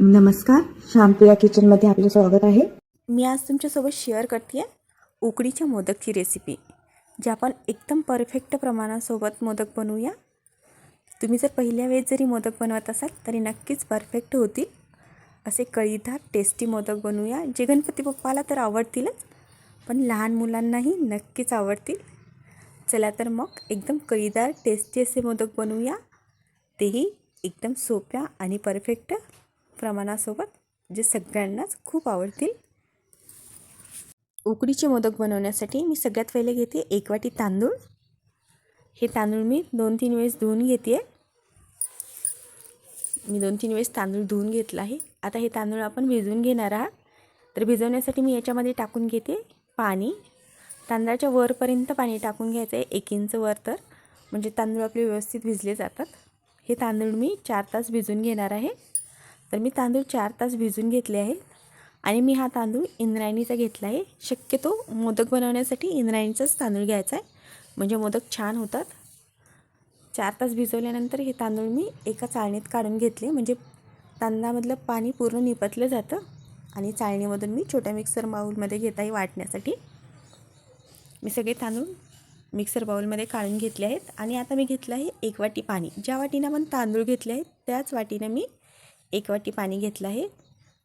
नमस्कार शांतिया किचनमध्ये आपलं स्वागत आहे. मी आज तुमच्यासोबत शेअर करते आहे उकडीच्या मोदकची रेसिपी जी आपण एकदम परफेक्ट प्रमाणासोबत मोदक बनवूया. तुम्ही जर पहिल्या वेळेस जरी मोदक बनवत असाल तरी नक्कीच परफेक्ट होतील. असे कळीदार टेस्टी मोदक बनवूया जे गणपती बाप्पाला तर आवडतीलच पण लहान मुलांनाही नक्कीच आवडतील. चला तर मग एकदम कळीदार टेस्टी असे मोदक बनवूया. तेही एकदम सोप्या आणि परफेक्ट प्रमाणासोबत जे सगळ्यांनाच खूप आवडतील. उकडीचे मोदक बनवण्यासाठी मी सगळ्यात पहिले घेते एक वाटी तांदूळ. हे तांदूळ मी दोन तीन वेळेस धुवून घेते. मी दोन तीन वेळेस तांदूळ धुवून घेतला आहे. आता हे तांदूळ आपण भिजवून घेणार आहात. तर भिजवण्यासाठी मी याच्यामध्ये टाकून घेते पाणी. तांदळाच्या वरपर्यंत पाणी टाकून घ्यायचं आहे एक इंच वर तर. म्हणजे तांदूळ आपले व्यवस्थित भिजले जातात. हे तांदूळ मी चार तास भिजून घेणार आहे. तर मी तांदूळ चार तास भिजून घेतले आहे आणि मी हा तांदूळ इंद्रायणीचा घेतला आहे. शक्यतो मोदक बनवण्यासाठी इंद्रायणीचाच तांदूळ घ्यायचा आहे. म्हणजे मोदक छान होतात. चार तास भिजवल्यानंतर हे तांदूळ मी एका चाळणीत काढून घेतले. म्हणजे तांदळामधलं पाणी पूर्ण निपतलं जातं. आणि चाळणीमधून मी छोट्या मिक्सर बाऊलमध्ये घेत आहे वाटण्यासाठी. मी सगळे तांदूळ मिक्सर बाऊलमध्ये काढून घेतले आहेत. आणि आता मी घेतलं आहे एक वाटी पाणी. ज्या वाटीनं आपण तांदूळ घेतले आहेत त्याच वाटीनं मी एक वाटी पाणी घेतलं आहे.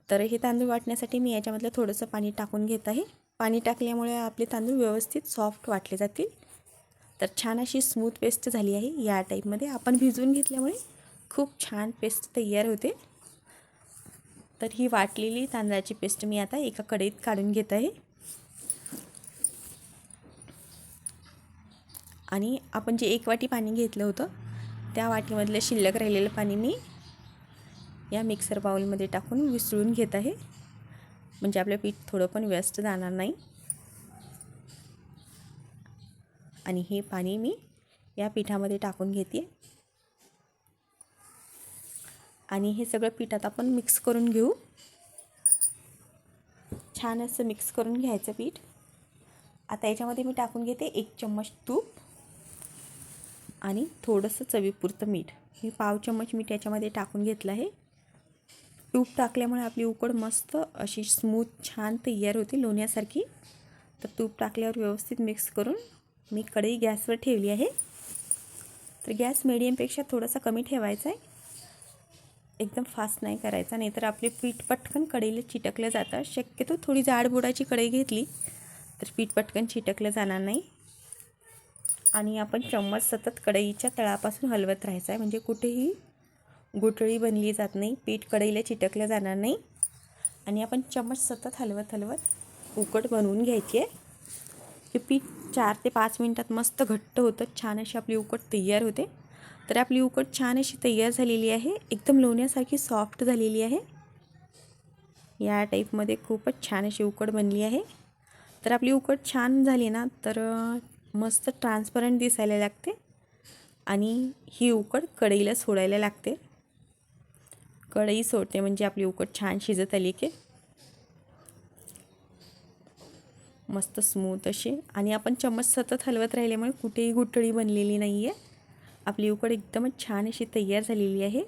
तर हे तांदूळ वाटण्यासाठी मी याच्यामधलं थोडंसं पाणी टाकून घेत आहे. पाणी टाकल्यामुळे आपले तांदूळ व्यवस्थित सॉफ्ट वाटले जातील. तर छान अशी स्मूथ पेस्ट झाली आहे. या टाईपमध्ये आपण भिजवून घेतल्यामुळे खूप छान पेस्ट तयार होते. तर ही वाटलेली तांदळाची पेस्ट मी आता एका कढईत काढून घेत आहे. आणि आपण जे एक वाटी पाणी घेतलं होतं त्या वाटीमधलं शिल्लक राहिलेलं पाणी मी या मिक्सर बाउलमध्ये टाकून विसळून घेत आहे. म्हणजे आपलं पीठ थोडं पण व्यस्त जाणार नाही. आणि हे पाणी मी या पिठामध्ये टाकून घेते. आणि हे सगळं पिठात आपण मिक्स करून घेऊ. छान असं मिक्स करून घ्यायचं पीठ. आता याच्यामध्ये मी टाकून घेते एक चम्मच तूप आणि थोडंसं चवीपुरतं मीठ. हे पाव चम्मच मीठ याच्यामध्ये टाकून घेतलं आहे. तूप टाकल्यामुळे आपली उकड मस्त अशी स्मूथ छान तयार होते लोण्यासारखी. तर तूप टाकल्यावर व्यवस्थित मिक्स करून मी कढई गॅसवर ठेवली आहे. तर गॅस मिडियमपेक्षा थोडासा कमी ठेवायचा आहे. एकदम फास्ट नाही करायचा नाहीतर आपले पीठ पटकन कढईला चिटकलं जातं. शक्यतो थोडी जाडबुडाची कढई घेतली तर पीठ पटकन चिटकलं जाणार नाही. आणि आपण चम्मच सतत कढईच्या तळापासून हलवत राहायचं आहे. म्हणजे कुठेही गुटळी बनली जात नाही पीठ कढईला चिटकलं जाणार नाही. आणि आपण चम्मच सतत हलवत हलवत उकट बनवून घ्यायची आहे हे पीठ चार ते पाच मिनटात मस्त घट्ट होतं छान अशी आपली उकट तयार होते. तर आपली उकट छान अशी तयार झालेली आहे एकदम लोण्यासारखी सॉफ्ट झालेली आहे. या टाईपमध्ये खूपच छान अशी उकड बनली आहे. तर आपली उकड छान झाली ना तर मस्त ट्रान्सपरंट दिसायला लागते. आणि ही उकड कढईला सोडायला लागते. कढई सोडते म्हणजे आपली उकड छान शिजत आली की. मस्त स्मूथ अशी. आणि आपण चम्मच सतत हलवत राहिल्यामुळे कुठेही गुठळी बनलेली नाही आहे आपली उकड एकदमच छान अशी तयार झालेली आहे.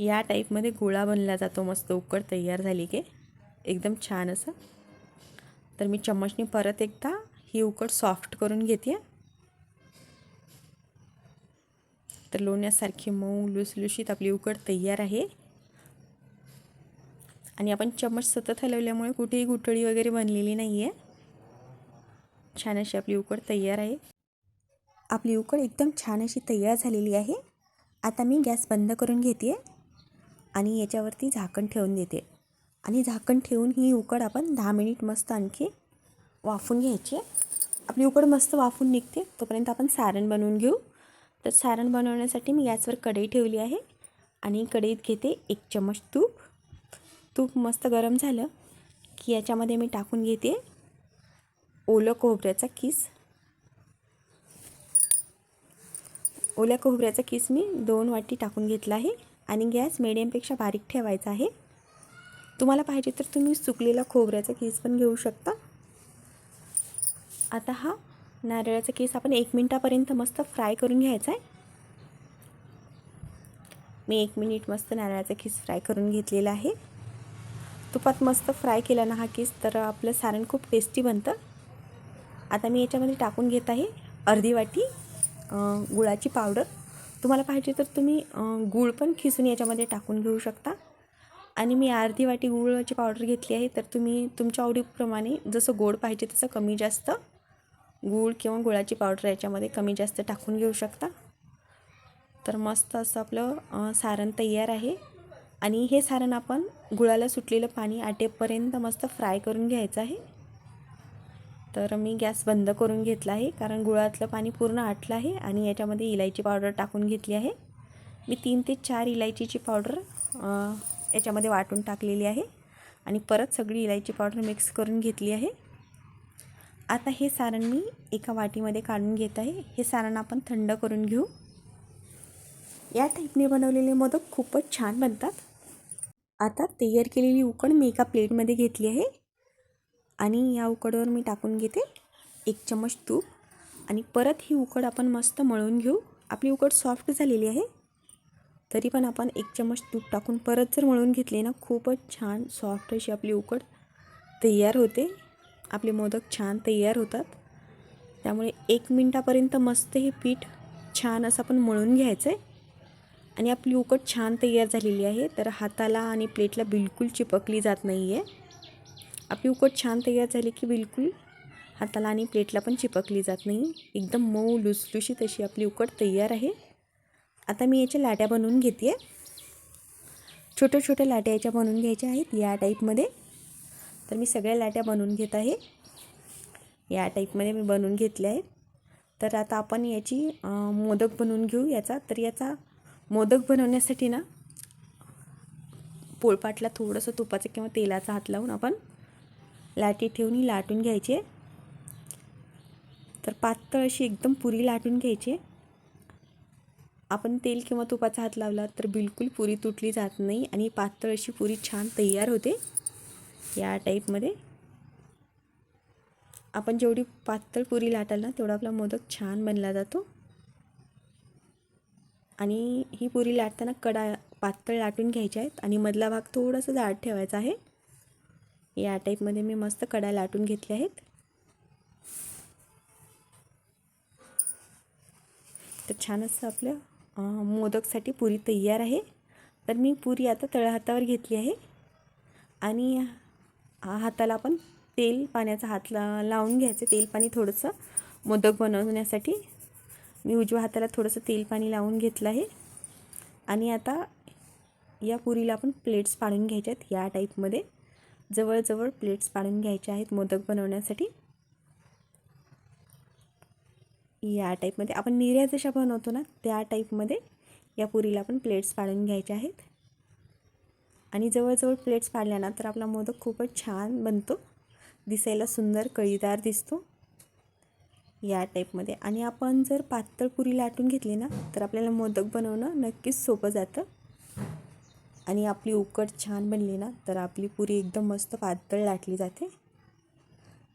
या टाईपमध्ये गोळा बनला जातो मस्त उकड तयार झाली की. एकदम छान असं. तर मी चम्मचने परत एकदा ही उकड सॉफ्ट करून घेते. तर लोण्यासारखी मऊ लुसलुशीत आपली उकड तयार आहे. आणि आपण चम्मच सतत हलवल्यामुळे कुठेही गुठळी वगैरे बनलेली नाही आहे छान अशी आपली उकड तयार आहे. आपली उकड एकदम छान अशी तयार झालेली आहे. आता मी गॅस बंद करून घेते आणि याच्यावरती झाकण ठेवून देते. आणि झाकण ठेवून ही उकड आपण दहा मिनिट मस्त आणखी वाफून घ्यायची. आपली उकड मस्त वाफून निघते. तोपर्यंत आपण सारण बनवून घेऊ. तर सारण बनवण्यासाठी मी गॅसवर कढई ठेवली आहे आणि कढईत घेते एक चम्मच तूप. तूप मस्त गरम झालं की याच्यामध्ये मी टाकून घेते ओलं खोबऱ्याचा किस. ओल्या खोबऱ्याचा किस मी दोन वाटी टाकून घेतला आहे आणि गॅस मिडियमपेक्षा बारीक ठेवायचा आहे. तुम्हाला पाहिजे तर तुम्ही सुकलेला खोबऱ्याचा किस पण घेऊ शकता. आता हा नारळाचा केस आपण एक मिनटापर्यंत मस्त फ्राय करून घ्यायचा आहे. मी एक मिनिट मस्त नारळाचा केस फ्राय करून घेतलेला आहे. तुपात मस्त फ्राय केला ना हा केस तर आपलं सारण खूप टेस्टी बनतं. आता मी याच्यामध्ये टाकून घेत आहे अर्धी वाटी गुळाची पावडर. तुम्हाला पाहिजे तर तुम्ही गूळ पण खिसून याच्यामध्ये टाकून घेऊ शकता. आणि मी अर्धी वाटी गुळाची पावडर घेतली आहे तर तुम्ही तुमच्या आवडीप्रमाणे जसं गोड पाहिजे तसं कमी जास्त गूळ किंवा गुळाची पावडर याच्यामध्ये कमी जास्त टाकून घेऊ शकता. तर मस्त असं आपलं सारण तयार आहे. आणि हे सारण आपण गुळाला सुटलेलं पाणी आटेपर्यंत मस्त फ्राय करून घ्यायचं आहे. तर मी गॅस बंद करून घेतला आहे कारण गुळातलं पाणी पूर्ण आटलं आहे आणि याच्यामध्ये इलायची पावडर टाकून घेतली आहे. मी तीन ते चार इलायचीची पावडर याच्यामध्ये वाटून टाकलेली आहे. आणि परत सगळी इलायची पावडर मिक्स करून घेतली आहे. आता हे सारण मी एका वाटीमध्ये काढून घेत आहे. हे सारण आपण थंड करून घेऊ. या टाईपने बनवलेले मोदक खूपच छान बनतात. आता तयार केलेली उकड मी एका प्लेटमध्ये घेतली आहे. आणि या उकडवर मी टाकून घेते एक चमच तूप. आणि परत ही उकड आपण मस्त मळून घेऊ. आपली उकड सॉफ्ट झालेली आहे. तरी पण आपण एक चमच तूप टाकून परत जर मळून घेतले ना खूपच छान सॉफ्ट अशी आपली उकड तयार होते. आपले मोदक छान तयार होतात. त्यामुळे एक मिनटापर्यंत मस्त हे पीठ छान असं आपण मळून घ्यायचं आहे आणि आपली उकट छान तयार झालेली आहे. तर हाताला आणि प्लेटला बिलकुल चिपकली जात नाही आहे आपली उकट छान तयार झाली की बिलकुल हाताला आणि प्लेटला पण चिपकली जात नाही. एकदम मऊ लुसलुशीत अशी आपली उकट तयार आहे. आता मी याच्या लाट्या बनवून घेते छोट्या छोट्या लाट्या याच्या बनवून घ्यायच्या आहेत या टाईपमध्ये तर मी सगळ्या लाट्या बनवून घेत आहे. या टाईपमध्ये मी बनवून घेतल्या आहेत. तर आता आपण याची मोदक बनवून घेऊ याचा. तर याचा मोदक बनवण्यासाठी ना पोळपाटला थोडंसं तुपाचं किंवा तेलाचा हात लावून आपण लाटी ठेवून ही लाटून घ्यायची. आहे तर पातळ अशी एकदम पुरी लाटून घ्यायची. आपण तेल किंवा तुपाचा हात लावला तर बिलकुल पुरी तुटली जात नाही आणि पातळ अशी पुरी छान तयार होते. या टाईपमध्ये आपण जेवढी पातळ पुरी लाटाल ना तेवढा आपला मोदक छान बनला जातो. आणि ही पुरी लाटताना कडा पातळ लाटून घ्यायच्या आहेत. आणि मधला भाग थोडासा जाड ठेवायचा आहे. या टाईपमध्ये मी मस्त कडा लाटून घेतल्या आहेत. तर छान असं आपल्या मोदकसाठी पुरी तयार आहे. तर मी पुरी आता तळहातावर घेतली आहे. आणि हाताला आपण तेल पाण्याचा हात ला लावून घ्यायचं. तेल पाणी थोडंसं मोदक बनवण्यासाठी मी उजव्या हाताला थोडंसं तेल पाणी लावून घेतलं आहे. आणि आता या पुरीला आपण प्लेट्स पाडून घ्यायच्या आहेत या टाईपमध्ये जवळजवळ प्लेट्स पाडून घ्यायच्या आहेत मोदक बनवण्यासाठी. या टाईपमध्ये आपण निर्या जशा बनवतो ना त्या टाईपमध्ये या पुरीला आपण प्लेट्स पाडून घ्यायच्या आहेत. आणि जवळजवळ प्लेट्स पाडल्या ना तर आपला मोदक खूपच छान बनतो. दिसायला सुंदर कळीदार दिसतो. या टाईपमध्ये आणि आपण जर पातळ पुरी लाटून घेतली ना तर आपल्याला मोदक बनवणं नक्कीच सोपं जातं. आणि आपली उकड छान बनली ना तर आपली पुरी एकदम मस्त पातळ लाटली जाते.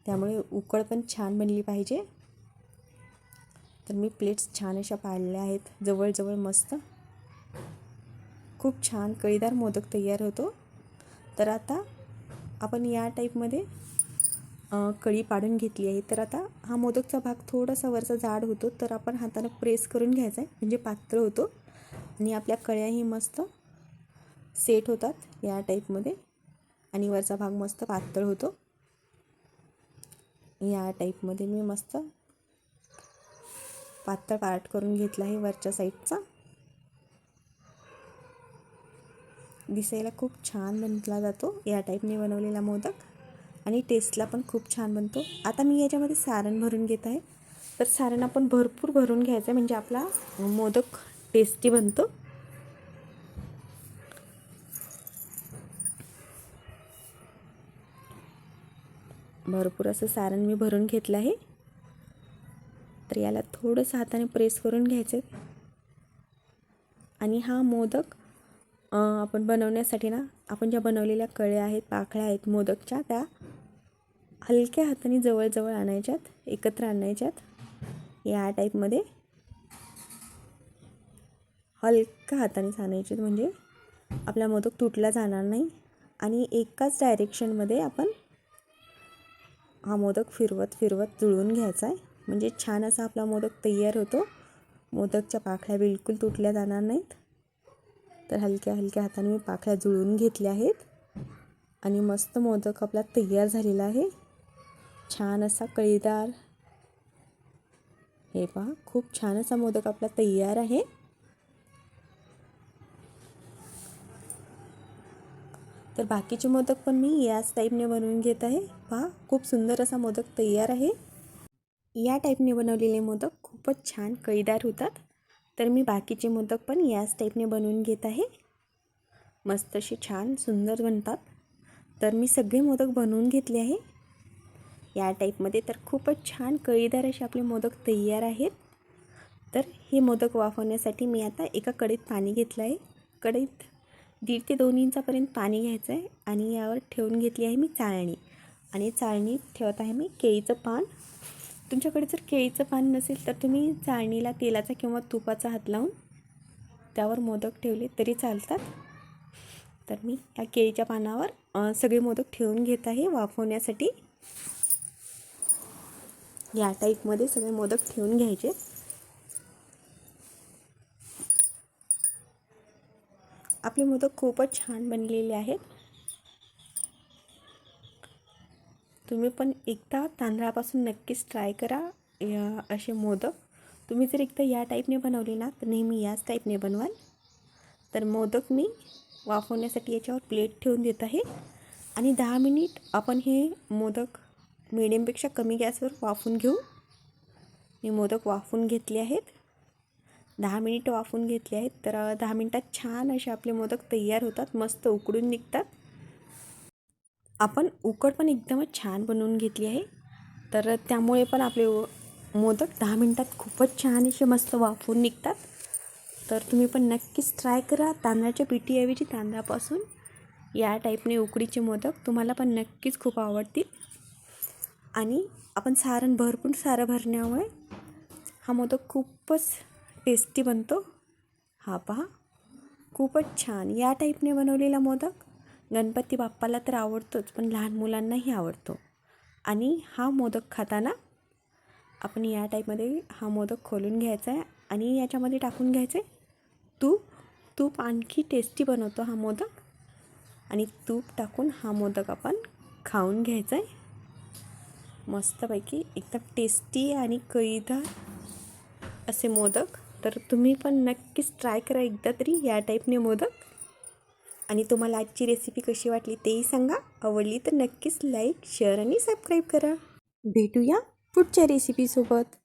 त्यामुळे उकड पण छान बनली पाहिजे. तर मी प्लेट्स छान अशा पाडल्या आहेत जवळजवळ मस्त. खूप छान कळीदार मोदक तयार होतो. तर आता आपण या टाईपमध्ये कळी पाडून घेतली आहे. तर आता हा मोदकचा भाग थोडासा वरचा जाड होतो तर आपण हातानं प्रेस करून घ्यायचा आहे म्हणजे पातळ होतो. आणि आपल्या कळ्याही मस्त सेट होतात या टाईपमध्ये आणि वरचा भाग मस्त पातळ होतो. या टाईपमध्ये मी मस्त पातळ पार्ट करून घेतला आहे वरच्या साईडचा दिसायला खूप छान बनला जातो. या टाईपने बनवलेला मोदक. आणि टेस्टला पण खूप छान बनतो. आता मी याच्यामध्ये सारण भरून घेत आहे. तर सारण आपण भरपूर भरून घ्यायचं आहे. म्हणजे आपला मोदक टेस्टी बनतो. भरपूर असं सारण मी भरून घेतलं आहे. तर याला थोडंसं हाताने प्रेस करून घ्यायचं आहे. आणि हा मोदक आपण बनवण्यासाठी ना आपण ज्या बनवलेल्या कळ्या आहेत पाकळ्या आहेत मोदकच्या त्या हलक्या हाताने जवळजवळ आणायच्यात एकत्र आणायच्यात. या टाईपमध्ये हलक्या हाताने आणायच्यात म्हणजे आपला मोदक तुटला जाणार नाही आणि एकाच डायरेक्शनमध्ये आपण हा मोदक फिरवत फिरवत जुळवून घ्यायचा आहे. म्हणजे छान असा आपला मोदक तयार होतो. मोदकच्या पाखळ्या बिलकुल तुटल्या जाणार नाहीत. तर हलक्या हलक्या हाताने मी पाकळ्या जुळवून घेतल्या आहेत. आणि मस्त मोदक आपला तयार झालेला आहे. छान असा कळीदार. हे पहा खूप छान असा मोदक आपला तयार आहे. तर बाकीचे मोदक पण मी याच टाईपने बनवून घेत आहे. पहा खूप सुंदर असा मोदक तयार आहे. या टाईपने बनवलेले मोदक खूपच छान कळीदार होतात. तर मी बाकीचे मोदक पण याच टाईपने बनवून घेत आहे. मस्त असे छान सुंदर बनतात. तर मी सगळे मोदक बनवून घेतले आहे. या टाईपमध्ये तर खूपच छान कळीदार असे आपले मोदक तयार आहेत. तर हे मोदक वाफवण्यासाठी मी आता एका कढईत पाणी घेतलं आहे. कढईत दीड ते दोन इंचापर्यंत पाणी घ्यायचं आहे आणि यावर ठेवून घेतली आहे मी चाळणी. आणि चाळणीत ठेवत आहे मी केळीचं पान. तुमच्याकडे जर केळीचं पान नसेल तर तुम्ही चाळणीला तेलाचा किंवा तुपाचा हात लावून त्यावर मोदक ठेवले तरी चालतात. तर मी या केळीच्या पानावर सगळे मोदक ठेवून घेत आहे वाफवण्यासाठी. या टाईपमध्ये सगळे मोदक ठेवून घ्यायचे. आपले मोदक खूपच छान बनलेले आहेत. तुम्ही पण एकदा तांदळापासून नक्कीच ट्राय करा या असे मोदक. तुम्ही जर एकदा या टाईपने बनवले ना तर नेहमी याच टाईपने बनवाल. तर मोदक मी वाफवण्यासाठी याच्यावर प्लेट ठेवून देत आहे. आणि दहा मिनिट आपण हे मोदक मिडियमपेक्षा कमी गॅसवर वाफून घेऊ. मी मोदक वाफून घेतले आहेत. दहा मिनिट वाफून घेतले आहेत. तर दहा मिनटात छान असे आपले मोदक तयार होतात मस्त उकडून निघतात. आपण उकड पण एकदमच छान बनवून घेतली आहे. तर त्यामुळे पण आपले मोदक दहा मिनटात खूपच छान असे मस्त वाफून निघतात. तर तुम्ही पण नक्कीच ट्राय करा. तांदळाच्या पिठीऐवजी तांदळापासून या टाईपने उकडीचे मोदक तुम्हाला पण नक्कीच खूप आवडतील. आणि आपण सारण भरपूर सारं भरण्यामुळे हा मोदक खूपच टेस्टी बनतो. हा पहा खूपच छान. या टाईपने बनवलेला मोदक गणपती बाप्पाला तर आवडतोच पण लहान मुलांनाही आवडतो. आणि हा मोदक खाताना आपण या टाईपमध्ये हा मोदक खोलून घ्यायचा आहे आणि याच्यामध्ये टाकून घ्यायचे तूप. तूप आणखी टेस्टी बनवतो हा मोदक. आणि तूप टाकून हा मोदक आपण खाऊन घ्यायचा आहे. मस्तपैकी एकदम टेस्टी आणि कळीदार असे मोदक. तर तुम्ही पण नक्कीच ट्राय करा एकदा तरी या टाईपने मोदक. आणि तुम्हाला आजची रेसिपी कशी वाटली तेही सांगा. आवडली तर नक्कीच लाईक शेअर आणि सबस्क्राईब करा. भेटूया पुढच्या रेसिपीसोबत